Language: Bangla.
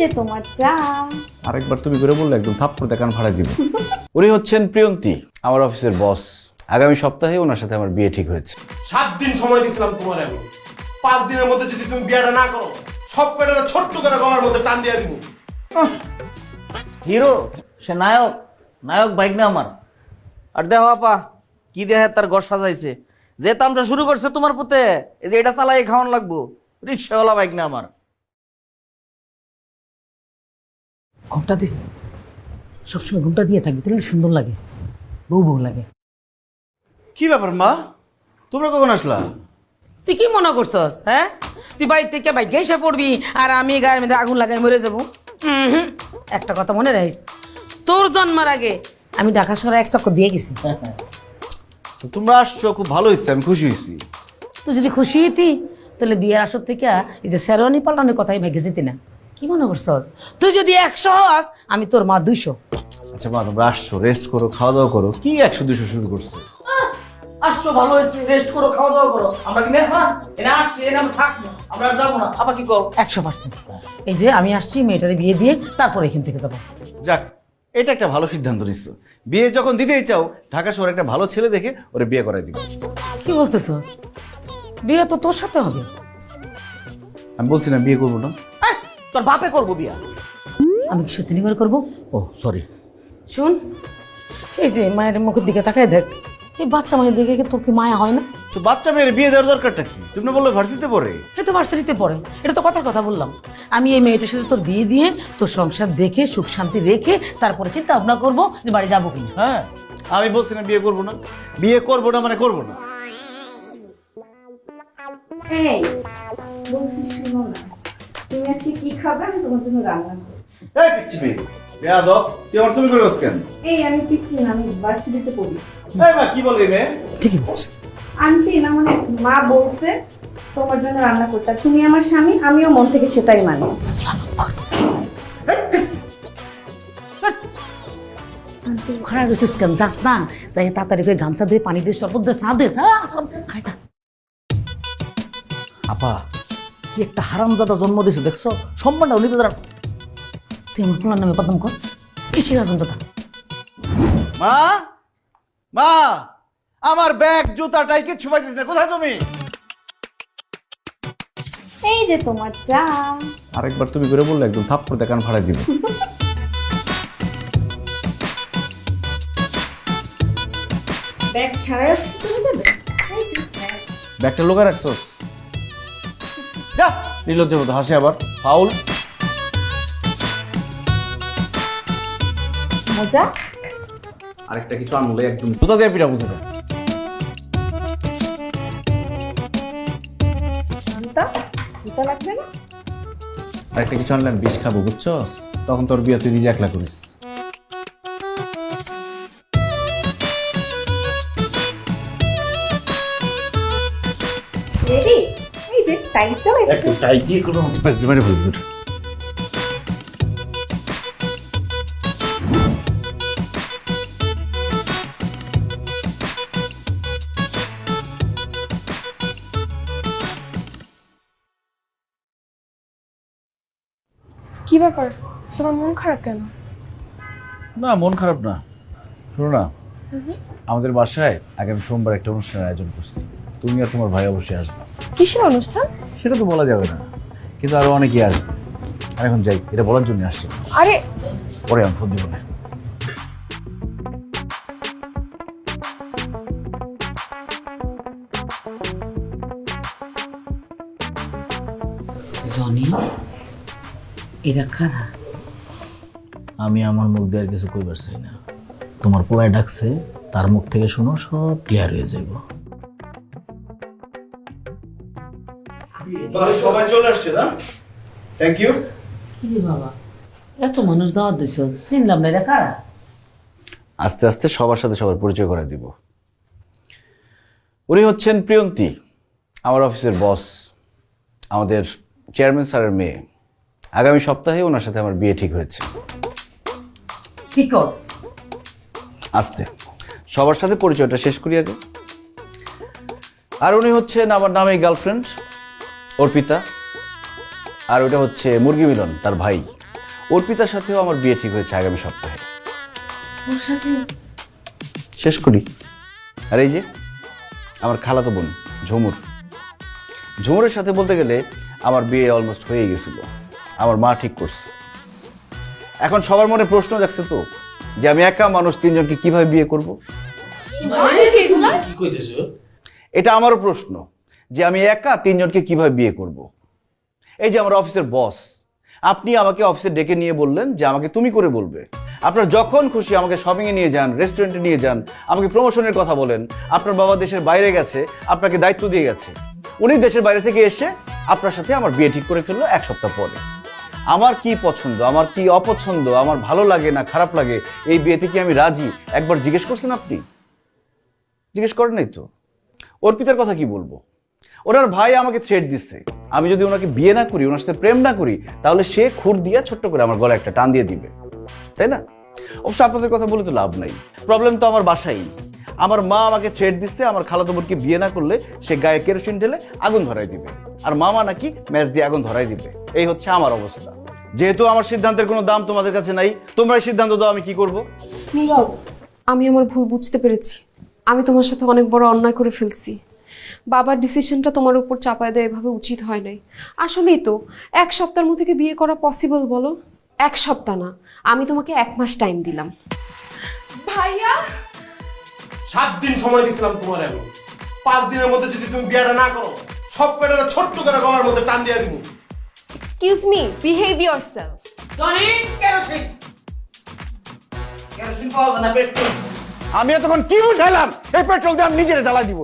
যে তোমার চা। আরেকবার তুমি করে বললে একদম থাপ্পড় দেখান ভাড়া দিব। উনি হচ্ছেন প্রিয়ন্তী আমার অফিসের বস। আগামী সপ্তাহে ওনার সাথে আমার বিয়ে ঠিক হয়েছে। সাত দিন সময় দিয়েছিলাম তোমার আমি। পাঁচ দিনের মধ্যে যদি তুমি বিয়েটা না করো সব পেটাটা ছোট্ট করে গলার মধ্যে টান দিয়ে দিব। হিরো সে নায়ক নায়ক বাইক না আমার। আর দেখো আপা কি দেহে তার ঘর সাজাইছে। যে তামটা শুরু করছে তোমার পুতে এই যে এটা চালাই খাওয়ান লাগবো। রিক্সাওয়ালা বাইক না আমার। ঘুমটা দে। সবসময় ঘুমটা দিয়ে থাকবি তাহলে সুন্দর লাগে। বউ বউ লাগে। কি ব্যাপার মা? তোমরা কখন আসলা? তুই কি মনে করছস হ্যাঁ? তুই বাড়ি থেকে বাইক এসে পড়বি আর আমি গায়ের মধ্যে আগুন লাগাই মরে যাব। একটা কথা মনে রাখিস তোর জন্মার আগে আমি ঢাকা শহরে এক চক্কর দিয়ে গেছি। তোমরা আসছো খুব ভালো হয়েছে আমি খুশি হয়েছি। তুই যদি খুশি হইতি তাহলে বিয়ের আসর থেকে এই যে শেরওয়ানি পাল্টানোর কথাই ভেগে যেতি না। কি মনে করছস? তুই যদি একশো হস আমি তোর মা দুইশো। আচ্ছা মা তোমরা আসছো রেস্ট করো খাওয়া দাওয়া করো। কি একশো দুশো শুরু করছ? আসছো ভালো হয়েছে রেস্ট করো খাওয়া দাওয়া করো। আমরা কি মেহমান? এরা আসছে এরা আমরা থাকব আমরা যাব না। আপা কি কও? একশো পার্সেন্ট। এই যে আমি আসছি মেয়েটারে বিয়ে দিয়ে তারপর এখান থেকে যাব। যাক এটা একটা ভালো সিদ্ধান্ত নিচ্ছ বিয়ে যখন দিতেই চাও ঢাকা শহরে একটা ভালো ছেলে দেখে ওরে বিয়ে করাই দিব। কি বলতেছস? বিয়ে তো তোর সাথে হবে। আমি বলছি না বিয়ে করব না। তোর বাপে করব বিয়া। আমি কি সত্যি করে করব? ও সরি শোন এই যে মায়ের মুখের দিকে তাকায় দেখ এই বাচ্চা মায়ের দিকে কি তোর কি মায়া হয় না? তো বাচ্চা মেয়ের বিয়ে দেওয়ার দরকারটা কি? তুমি না বললে ভার্সিতে পড়ে? এ তো ভার্সিটিতে পড়ে এটা তো কথার কথা বললাম। আমি এই মেয়েটার সাথে তোর বিয়ে দিয়ে তোর সংসার দেখে সুখ শান্তি রেখে তারপরে চিন্তা ভাবনা করব যে বাড়ি যাব কিনা। হ্যাঁ আমি বলছি না বিয়ে করব না। বিয়ে করব না মানে করব না। এই বলছি শুনো না। আজকে কি খাবে? আমি তোমার জন্য রান্না করব এই পিচ্ছি মেয়ে তুই আমার তুমি করে কেন? এই আমি পিচ্ছি না আমি ভার্সিটিতে পড়ি। এই মা কি বলবি মেয়ে? ঠিকই আন্টি না মানে মা বলছে তোমার জন্য রান্না করতে। তুমি আমার স্বামী আমিও মন থেকে সেটাই মানি। খারাপ রয়েছিস কেন? যাস না। যাই তাড়াতাড়ি করে গামছা দিয়ে পানি দিয়ে শরবত দিয়ে। আপা কি একটা হারামজাদা জন্ম দিছে দেখছ? সম্মানটা উনি তো তারা তুই আমার পোলার নামে বদনাম করস কিসের তা মা? মা! আমার ব্যাগ জুতাটাই কিচ্ছু পাইছিস না কোথায় তুমি? এই যে তোমার চা। আরেকবার তুমি করে বললে একদম থাপ্পড় দেখান ভাড়া দিব। ব্যাগ ছাড়াই চলে যাবে? এই যে ব্যাগটা লোকা রাখছোস? যা নির্লজ্জ মতো হাসি আবার। ফাউল। মজা? আরেকটা কিছু আনলে একদম জুতা দিয়ে জুতা লাগবে না? আরেকটা কিছু আনলে আমি বিষ খাব বুঝছস? তখন তোর বিয়ে তুই নিজে একলা করিস। একটু টাইট দিয়ে কোনো ব্যাস মেরে ফেলবি কি ব্যাপার? তোমার মন খারাপ কেন? না মন খারাপ না। শোনো না আমাদের বাসায় আগামী সোমবার একটা অনুষ্ঠানের আয়োজন করছি। তুমি আর তোমার ভাই অবশ্যই আসবে। কিসের অনুষ্ঠান? সেটা তো বলা যাবে না। কিন্তু আরও অনেকেই আসবে আর এখন যাই এটা বলার জন্য আসছে। আরে পরে আমি ফোন দিব না। জনি এরা খারা আমি আমার মুখ দিয়ে আর কিছু কইবার চাই না। তোমার পোলায় ডাকছে তার মুখ থেকে শোনো সব ক্লিয়ার হয়ে যাইব। তাহলে সবাই চলে আসছে না? থ্যাংক ইউ কি বাবা? এত মানুষ দাওয়াত দিছ চিনলাম না এরা কারা? আস্তে আস্তে সবার সাথে সবার পরিচয় করে দিব। উনি হচ্ছেন প্রিয়ন্তী আমার অফিসের বস আমাদের চেয়ারম্যান স্যারের মেয়ে। আগামী সপ্তাহে ওনার সাথে আমার বিয়ে ঠিক হয়েছে। কি কস? আস্তে সবার সাথে পরিচয়টা শেষ করি আগে আর উনি হচ্ছেন আমার নামে গার্লফ্রেন্ড অর্পিতা আর ওটা হচ্ছে মুরগি মিলন তার ভাই। অর্পিতার সাথেও আমার বিয়ে ঠিক হয়েছে আগামী সপ্তাহে। শেষ করি। আর এই যে আমার খালাতো বোন ঝুমুর। ঝুমুরের সাথে বলতে গেলে আমার বিয়ে অলমোস্ট হয়ে গেছিল। আমার মা ঠিক করছে। এখন সবার মনে প্রশ্ন যাচ্ছে তো যে আমি একা মানুষ তিনজনকে কীভাবে বিয়ে করব? কি কইতেছো? এটা আমারও প্রশ্ন। যে আমি একা তিনজনকে কীভাবে বিয়ে করব। এই যে আমার অফিসের বস, আপনি আমাকে অফিসে ডেকে নিয়ে বললেন যে আমাকে তুমি করে বলবে। আপনার যখন খুশি আমাকে শপিংয়ে নিয়ে যান রেস্টুরেন্টে নিয়ে যান, আমাকে প্রমোশনের কথা বলেন, আপনার বাবা দেশের বাইরে গেছে, আপনাকে দায়িত্ব দিয়ে গেছে। উনি দেশের বাইরে থেকে এসে আপনার সাথে আমার বিয়ে ঠিক করে ফেলল এক সপ্তাহ পরে। আমার কি পছন্দ, আমার কি অপছন্দ, আমার ভালো লাগে না খারাপ লাগে, এই বিয়েতে কি আমি রাজি? একবার জিজ্ঞেস করছেন আপনি? জিজ্ঞেস করেন নাই তো। অর্পিতার কথা কি বলব? ওনার ভাই আমাকে থ্রেট দিচ্ছে। আমি যদি ওনাকে বিয়ে না করি, ওনার সাথে প্রেম না করি, তাহলে সে খুর দিয়ে ছোট্ট করে আমার গলায় একটা টান দিয়ে দিবে। তাই না? অবশ্য আপনাদের কথা বলে তো লাভ নাই। প্রবলেম তো আমার বাসাই আমার মা আমাকে থ্রেট দিচ্ছে, আমার খালাতো বোনকে বিয়ে না করলে সে গায়ে কেরোসিন ঢেলে আগুন ধরাই দিবে। আর মামা নাকি ম্যাচ দিয়ে আগুন ধরাই দিবে। এই হচ্ছে আমার অবস্থা। যেহেতু আমার সিদ্ধান্তের কোনো দাম তোমাদের কাছে নাই তোমরাই সিদ্ধান্ত দাও, আমি কি করব? নীরব, আমি আমার ভুল বুঝতে পেরেছি। আমি তোমার সাথে অনেক বড় অন্যায় করে ফেলছি। বাবার ডিসিশনটা তোমার উপর চাপায় দেয় এভাবে উচিত হয় নাই। আসলেই তো এক সপ্তাহের মধ্যে কি বিয়ে করা পসিবল বলো? এক সপ্তাহ না আমি তোমাকে এক মাস টাইম দিলাম। ভাইয়া! সাত দিন সময় দিছিলাম তোমার আমি পাঁচ দিনের মধ্যে যদি তুমি বিয়েটা না করো সব কয়টা ছোট্ট করে গলার মধ্যে টান দিয়ে দিব। Excuse me behave yourself Tony kerosene. Kerosene পাওয়া যায় না পেট্রোল। আমি এতক্ষণ কি বুঝাইলাম? এই পেট্রোল দিয়ে আমি নিজের জ্বালা দিব।